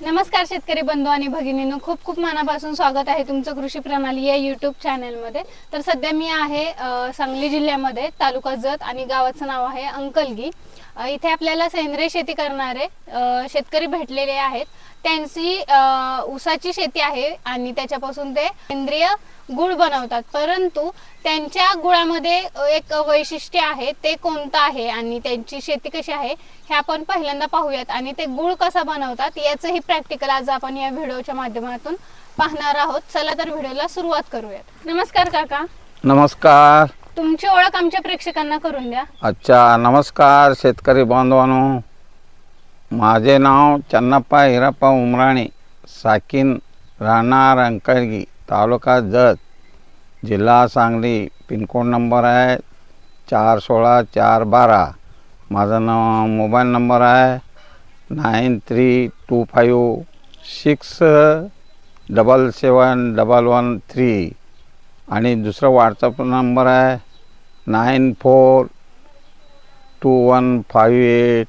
नमस्कार शेतकरी बंधू आणि भगिनींनो खूप खूप मनापासून स्वागत आहे तुमचं कृषी प्रणाली या युट्यूब चॅनलमध्ये तर सध्या मी आहे सांगली जिल्ह्यामध्ये तालुका जत आणि गावाचं नाव आहे अंकलगी. इथे आपल्याला सेंद्रिय शेती करणारे शेतकरी भेटलेले आहेत. त्यांची ऊसाची शेती आहे आणि त्याच्यापासून ते सेंद्रिय गुळ बनवतात. परंतु त्यांच्या गुळामध्ये एक वैशिष्ट्य आहे ते कोणतं आहे आणि त्यांची शेती कशी आहे हे आपण पहिल्यांदा पाहूयात. आणि ते गुळ कसा बनवतात याचंही प्रॅक्टिकल आज आपण या व्हिडिओच्या माध्यमातून पाहणार आहोत. चला तर व्हिडिओला सुरुवात करूयात. नमस्कार काका. नमस्कार. तुमची ओळख आमच्या प्रेक्षकांना करून द्या. अच्छा नमस्कार शेतकरी बांधवांनो. माझे नाव चन्नप्पा हिराप्पा उमराणे साकीन राहणार अंकरगी तालुका जत जिल्हा सांगली पिनकोड नंबर आहे चार सोळा चार बारा. माझा न मोबाईल नंबर आहे nine three two five six double seven double one three. आणि दुसरा व्हॉट्सअप नंबर आहे nine four two one five eight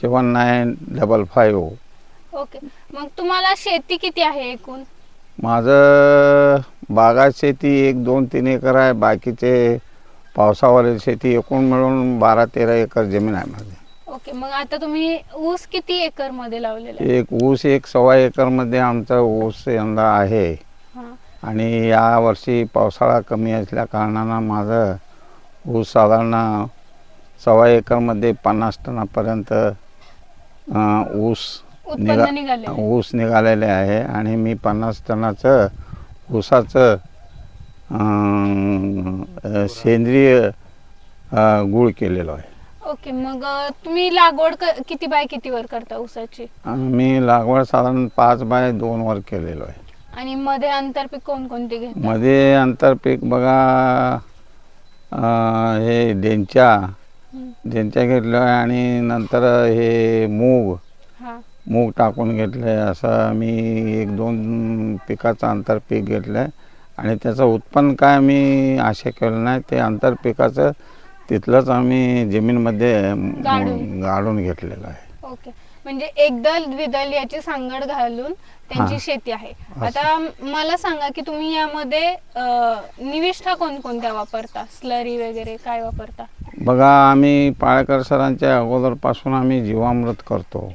seven nine double five okay. मग तुम्हाला शेती किती आहे एकूण? माझं बागायत शेती एक दोन तीन एकर आहे. बाकीचे पावसावरील शेती एकूण मिळून बारा तेरा एकर जमीन आहे माझी. ओके. मग आता तुम्ही ऊस किती एकरमध्ये लावलेला एक ऊस एक सव्वा एकरमध्ये आमचा ऊस यंदा आहे. हा. आणि यावर्षी पावसाळा कमी असल्या कारणानं माझं ऊस साधारण सव्वा एकरमध्ये पन्नास टनापर्यंत अं, ऊस उत्पन्न निघाले ऊस निघालेले आहे आणि मी पन्नास टनाचं ऊसाचं अं, अं, सेंद्रिय अं, गूळ केलेलो आहे. ओके मग अ, तुम्ही लागवड क- किती बाय किती वर करता ऊसाची? मी लागवड साधारण पाच बाय दोन वर केलेलो आहे. आणि मध्ये आंतरपीक कोणकोणते घेता? मध्ये आंतरपीक बघा हे हम्म. डेंच्या घेतलं आणि नंतर हे मूग. हा. मूग टाकून घेतलं आहे असं मी एक दोन पिकाचं आंतरपीक घेतलं आहे आणि त्याचं उत्पन्न काय मी आशा केलं नाही. ते आंतरपिकाचं तिथलंच आम्ही जमीनमध्ये गाडून. गाडून घेतलेलं आहे. ओके. म्हणजे एकदल द्विदल याची सांगड घालून त्यांची. शेती आहे. आता मला सांगा की तुम्ही यामध्ये निविष्ठा कोणकोणत्या वापरता? स्लरी वगैरे काय वापरता? बघा आम्ही पाळेकर सरांच्या अगोदरपासून आम्ही जीवामृत करतो.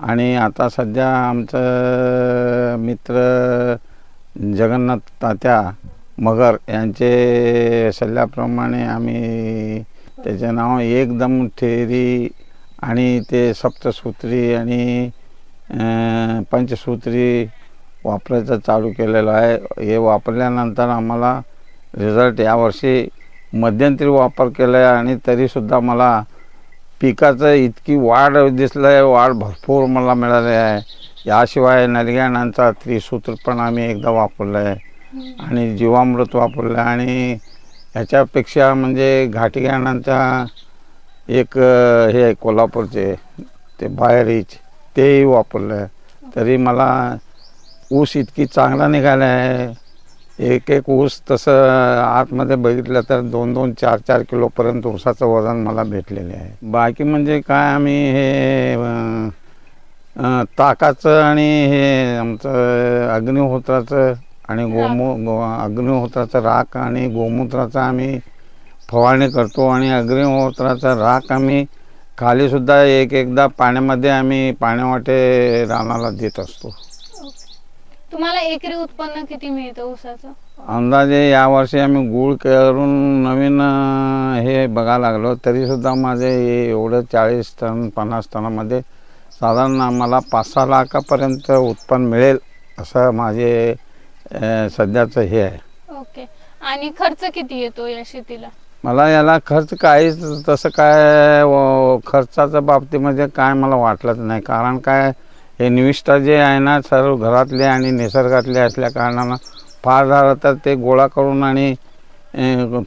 आणि आता सध्या आमचं मित्र जगन्नाथ तात्या मगर यांचे सल्ल्याप्रमाणे आम्ही त्याचे नाव एकदम ठेरी आणि ते सप्तसूत्री आणि पंचसूत्री वापरायचं चालू केलेलं आहे. हे वापरल्यानंतर आम्हाला रिझल्ट यावर्षी मध्यंतरी वापर केला आहे आणि तरीसुद्धा मला पिकाचं इतकी वाढ दिसलं आहे वाढ भरपूर मला मिळाली आहे. याशिवाय नलग्याणांचा त्रिसूत्र पण आम्ही एकदा वापरलं आहे आणि जीवामृत वापरलं आहे आणि ह्याच्यापेक्षा म्हणजे घाटीगाणांचा एक हे आहे कोल्हापूरचे ते बाहेरीच तेही वापरलं तरी मला ऊस इतकी चांगला निघाला आहे. एक एक ऊस तसं आतमध्ये बघितलं तर दोन दोन चार चार किलोपर्यंत ऊसाचं वजन मला भेटलेले आहे. बाकी म्हणजे काय आम्ही हे ताकाचं आणि हे आमचं अग्निहोत्राचं आणि गोमू गो अग्निहोत्राचं राख आणि गोमूत्राचं आम्ही फवारणी करतो आणि अग्निहोत्राचा राख आम्ही खालीसुद्धा एक एकदा पाण्यामध्ये आम्ही पाण्यावाटे रानाला देत असतो. तुम्हाला एकरी उत्पन्न किती मिळतं ऊसाचं? अंदाजे यावर्षी आम्ही गूळ करून नवीन हे बघायला लागलो तरीसुद्धा माझे एवढं चाळीस टन पन्नास टनामध्ये साधारण आम्हाला पाच सहा लाखापर्यंत उत्पन्न मिळेल असं माझे सध्याचं हे आहे. ओके. आणि खर्च किती येतो या शेतीला? मला याला खर्च काहीच तसं काय व- खर्चाच्या बाबतीमध्ये काय मला वाटलंच नाही. कारण काय हे निविष्ठा जे आहे ना सर्व घरातले आणि निसर्गातले असल्या कारणानं फार झालं तर ते गोळा करून आणि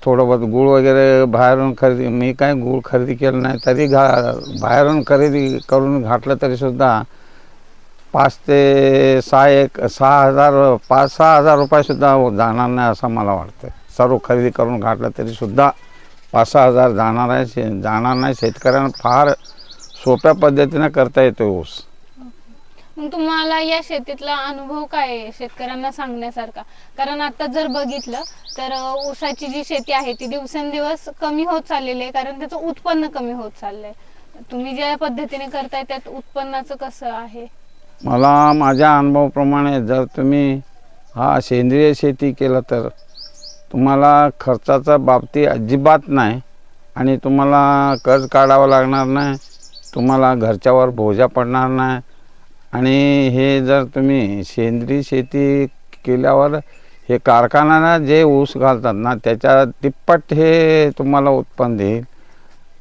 थोडं बहुत गूळ वगैरे बाहेरून खरेदी मी काय गूळ खरेदी केलं नाही तरी घा बाहेरून खरेदी करून घातलं तरीसुद्धा पाच ते सहा एक सहा हजार पाच सहा हजार रुपयेसुद्धा जाणार नाही असं मला वाटतं सर्व खरेदी करून घातलं तरीसुद्धा पाच सहा हजार जाणार आहे शे जाणार नाही. शेतकऱ्यांना फार सोप्या पद्धतीनं करता येतो ऊस. मग तुम्हाला या शेतीतला अनुभव काय आहे शेतकऱ्यांना सांगण्यासारखा? कारण आता जर बघितलं तर अं, ऊसाची जी शेती आहे ती दिवसेंदिवस कमी होत चाललेली आहे कारण त्याचं उत्पन्न कमी होत चाललंय. तुम्ही ज्या पद्धतीने करताय त्यात उत्पन्नाचं कसं आहे? मला माझ्या अनुभवाप्रमाणे जर तुम्ही हा सेंद्रिय शेती केलं तर तुम्हाला खर्चाचा बाबतीत अजिबात नाही आणि तुम्हाला कर्ज काढावं लागणार नाही तुम्हाला घरच्यावर भोजा पडणार नाही. आणि हे जर तुम्ही सेंद्रिय शेती केल्यावर हे कारखान्याला जे ऊस घालतात ना त्याच्या तिप्पट हे तुम्हाला उत्पन्न देईल.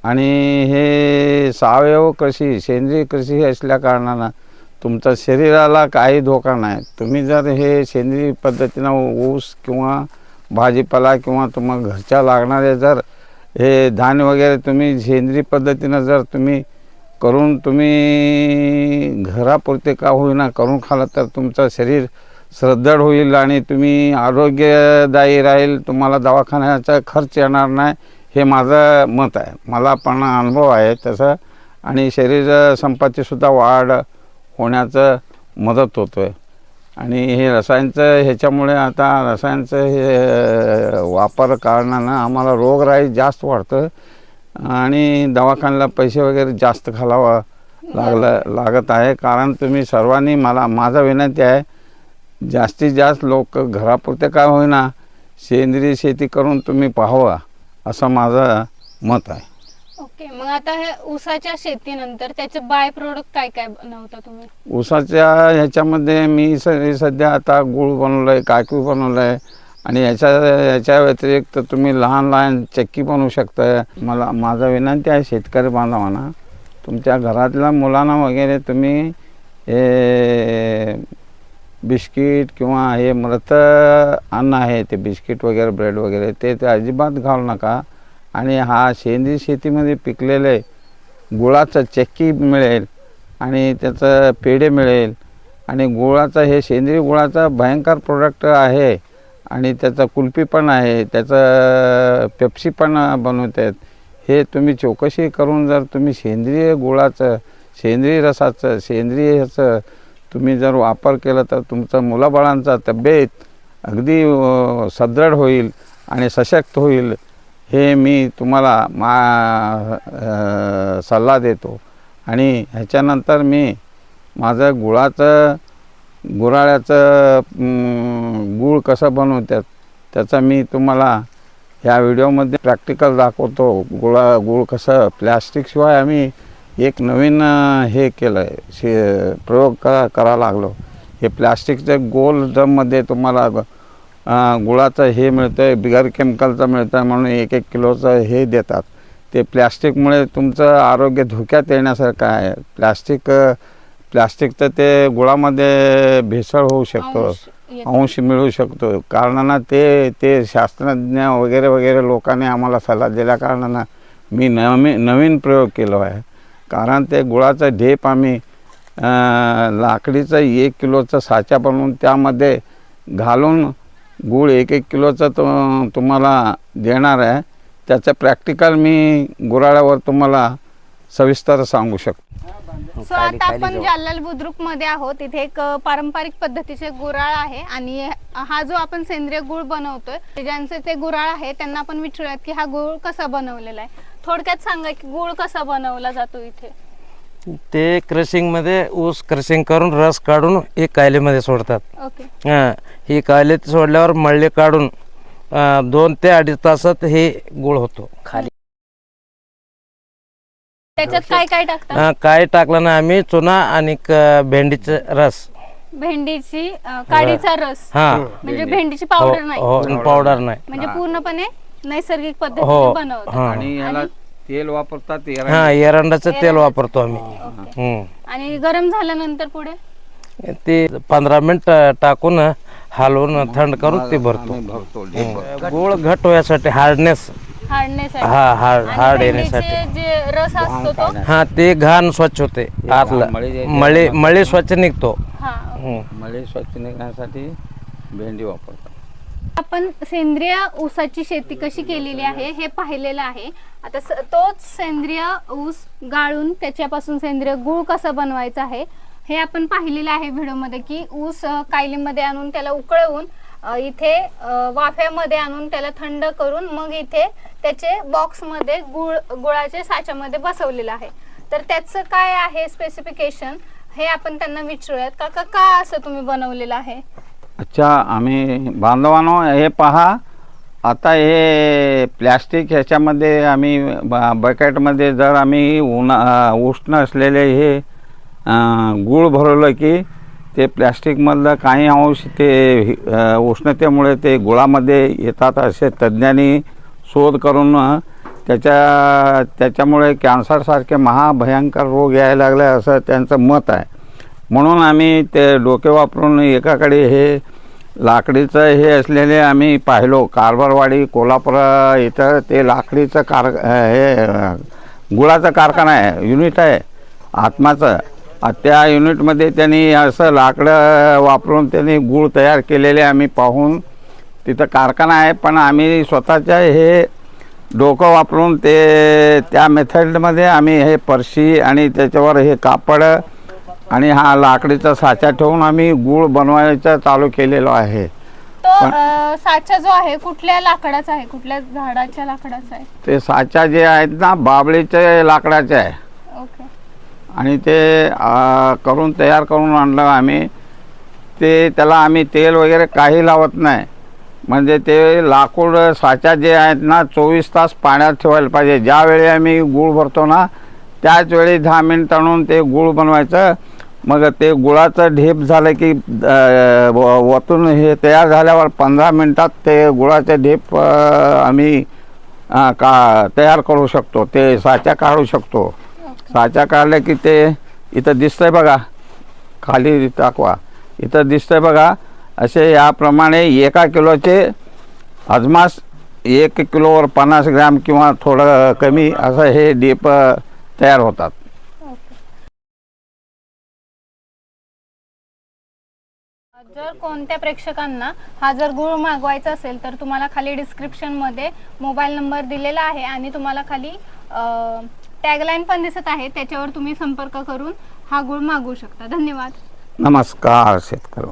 आणि हे सावयव कृषी सेंद्रिय कृषी असल्या कारणानं तुमच्या शरीराला काही धोका नाही. तुम्ही जर हे सेंद्रिय पद्धतीनं ऊस किंवा भाजीपाला किंवा तुम्हाला घरच्या लागणारे जर हे धान्य वगैरे तुम्ही सेंद्रिय पद्धतीनं जर तुम्ही करून तुम्ही घरापुरते का होईना करून खाला तर तुमचं शरीर श्रद्धड होईल आणि तुम्ही आरोग्यदायी राहील. तुम्हाला दवाखान्याचा खर्च येणार नाही. हे माझं मत आहे. मला पण अनुभव आहे तसं. आणि शरीर संपातीसुद्धा वाढ होण्याचं मदत होतो आहे आणि हे रसायनचं ह्याच्यामुळे आता रसायनचं हे वापर कारणानं आम्हाला रोगराई जास्त वाढतं. आणि दवाखान्याला पैसे वगैरे जास्त घालावा लागलं लागत आहे. कारण तुम्ही सर्वांनी मला माझा विनंती आहे जास्तीत जास्त लोक घरापुरते काय होईना सेंद्रिय शेती करून तुम्ही पाहावा असं माझं मत आहे. ओके मग आता हे ऊसाच्या शेतीनंतर त्याचे बाय प्रोडक्ट काय काय बनवता तुम्ही? ऊसाच्या ह्याच्यामध्ये मी स सध्या आता गुळ बनवलं आहे काकू बनवलं आहे आणि याच्या याच्या व्यतिरिक्त तुम्ही लहान लहान चक्की बनवू शकता. मला माझा विनंती आहे शेतकरी बांधवांना तुमच्या घरातल्या मुलांना वगैरे तुम्ही हे बिस्किट किंवा हे मृत अन्न आहे ते बिस्किट वगैरे ब्रेड वगैरे ते ते अजिबात घालू नका. आणि हा सेंद्रिय शेतीमध्ये पिकलेले गुळाचं चक्की मिळेल आणि त्याचं पेढे मिळेल. आणि गुळाचं हे सेंद्रिय गुळाचा भयंकर प्रोडक्ट आहे. आणि त्याचं कुल्फी पण आहे त्याचं पेप्सी पण बनवतात. हे तुम्ही चौकशी करून जर तुम्ही सेंद्रिय गुळाचं सेंद्रिय रसाचं सेंद्रिय ह्याचं तुम्ही जर वापर केला तर तुमचं मुलाबाळांचा तब्येत अगदी सदृढ होईल आणि सशक्त होईल. हे मी तुम्हाला मा सल्ला देतो. आणि ह्याच्यानंतर मी माझं गुळाचं गुराळ्याचं गुळ गूळ कसं बनवतात त्याचा मी तुम्हाला ह्या व्हिडिओमध्ये प्रॅक्टिकल दाखवतो. गुळा गूळ कसं प्लॅस्टिकशिवाय आम्ही एक नवीन हे केलं आहे शे प्रयोग करा करा लागलो. हे प्लॅस्टिकचं गोल ड्रममध्ये तुम्हाला गुळाचं हे मिळतं आहे बिगर केमिकलचं मिळतं आहे म्हणून एक एक किलोचं हे देतात. ते प्लॅस्टिकमुळे तुमचं आरोग्य धोक्यात येण्यासारखं आहे. प्लॅस्टिक प्लॅस्टिकचं ते गुळामध्ये भेसळ होऊ शकतो अंश मिळू शकतो. कारणानं ते ते शास्त्रज्ञ वगैरे वगैरे लोकांनी आम्हाला सल्ला दिल्या कारणानं मी नवीन नवीन प्रयोग केलो आहे. कारण ते गुळाचं ढेप आम्ही लाकडीचं एक किलोचं साचा बनवून त्यामध्ये घालून गूळ एक एक किलोचं तो तुम्हाला देणार आहे. त्याचं प्रॅक्टिकल मी गुराळ्यावर तुम्हाला सविस्तर सांगू शकतो. सो आता आपण जालल बुद्रुकमध्ये आहोत. इथे एक पारंपरिक पद्धतीचे गुराळ आहे आणि हा जो आपण सेंद्रिय गुळ बनवतोय ते ज्यांचे ते गुराळ आहे त्यांना आपण विचारूयात की हा गुळ कसा बनवलेला आहे. थोडक्यात सांगा की गुळ कसा बनवला जातो इथे. ते क्रशिंगमध्ये ऊस क्रशिंग करून रस काढून एक कायलीमध्ये सोडतात. ओके हा, ही कायले सोडल्यावर मळले काढून दोन ते अडीच तासात हे गुळ होतो. खाली. त्याच्यात काय काय टाकतात हा, काय टाकलं ना आम्ही चुना आणि भेंडीचं रस. भेंडीची काडीचा रस. हा. म्हणजे भेंडीची पावडर नाही. हो पावडर नाही. म्हणजे पूर्णपणे नैसर्गिक हो. पद्धतीने बनवतात. हा. आणि याला तेल वापरतात हा एरंडाचं तेल वापरतो आम्ही. हम्म. आणि गरम झाल्यानंतर पुढे? ते पंधरा मिनिट टाकून हलवून थंड करून ते भरतो. भरतो गुळ घट होण्यासाठी हार्डनेस हार्डनेस हा हार्ड हार्ड येण्यासाठी भेंडीचे जे रस असतो तो? हा ते घाण स्वच्छ होते. आतलं. मळी जे- मळी मळी स्वच्छ निघतो. हा हम्म. मळे स्वच्छ निघण्यासाठी भेंडी वापरतात. आपण सेंद्रिय ऊसाची शेती कशी केलेली आहे हे पाहिलेलं आहे. आता तोच सेंद्रिय ऊस गाळून त्याच्यापासून सेंद्रिय गुळ कसा बनवायचा आहे हे आपण पाहिलेलं आहे व्हिडिओमध्ये की ऊस कायलीमध्ये आणून त्याला उकळवून इथे वाफ्यामध्ये आणून त्याला थंड करून मग इथे त्याचे बॉक्समध्ये गुळ गुळाच्या साच्यामध्ये बसवलेलं आहे. तर त्याचं काय आहे स्पेसिफिकेशन हे आपण त्यांना विचारूयात. काका का असं तुम्ही बनवलेलं आहे? अच्छा आम्ही बांधवानो हे पहा. आता हे प्लॅस्टिक ह्याच्यामध्ये आम्ही ब- बकेटमध्ये जर आम्ही उन्हा उष्ण असलेले हे गूळ भरवलं की ते प्लॅस्टिकमधलं काही अंश ते उष्णतेमुळे ते गुळामध्ये येतात असे तज्ज्ञांनी शोध करून त्याच्या त्याच्यामुळे कॅन्सरसारखे महाभयंकर रोग यायला लागले असं त्यांचं मत आहे. म्हणून आम्ही ते डोके वापरून एकाकडे हे लाकडीचं हे असलेले आम्ही पाहिलो. कारभारवाडी कोल्हापूर इथं ते लाकडीचं कार हे गुळाचा कारखाना आहे युनिट आहे आत्माचं. त्या युनिटमध्ये त्यांनी असं लाकडं वापरून त्यांनी गूळ तयार केलेले आम्ही पाहून तिथं कारखाना आहे पण आम्ही स्वतःच्या हे डोकं वापरून ते त्या मेथडमध्ये आम्ही हे परशी आणि त्याच्यावर हे कापड आणि हा लाकडीचा साचा ठेवून आम्ही गूळ बनवायचं चालू केलेलो आहे. तो अ, साचा जो आहे कुठल्या लाकडाचा आहे? कुठल्या झाडाच्या लाकडाचा आहे? ते साचा जे आहेत ना बाबळीचे लाकडाचे आहे. ओके. आणि ते करून तयार करून आणलं आम्ही. ते त्याला आम्ही तेल वगैरे काही लावत नाही. म्हणजे ते लाकूड साचा जे आहेत ना चोवीस तास पाण्यात ठेवायला पाहिजे. ज्यावेळी आम्ही गूळ भरतो ना त्याच वेळी दहा मिनिट आणून ते गूळ बनवायचं. मग ते गुळाचं ढेप झालं की व- वतून हे तयार झाल्यावर पंधरा मिनटात ते गुळाचं ढेप आम्ही का तयार करू शकतो. ते साचा काढू शकतो. साचा काढलं की ते इथं दिसतंय बघा. खाली टाकवा इथं दिसतंय बघा. असे याप्रमाणे एका किलोचे अजमास एक किलोवर पन्नास ग्रॅम किंवा थोडं कमी असं हे डेप तयार होतात. जर कोणत्या प्रेक्षकांना हा जर गुळ मागवायचा असेल तर तुम्हाला खाली डिस्क्रिप्शनमध्ये मोबाईल नंबर दिलेला आहे आणि तुम्हाला खाली टॅगलाईन पण दिसत आहे. त्याच्यावर तुम्ही संपर्क करून हा गुळ मागवू शकता. धन्यवाद. नमस्कार शेतकरी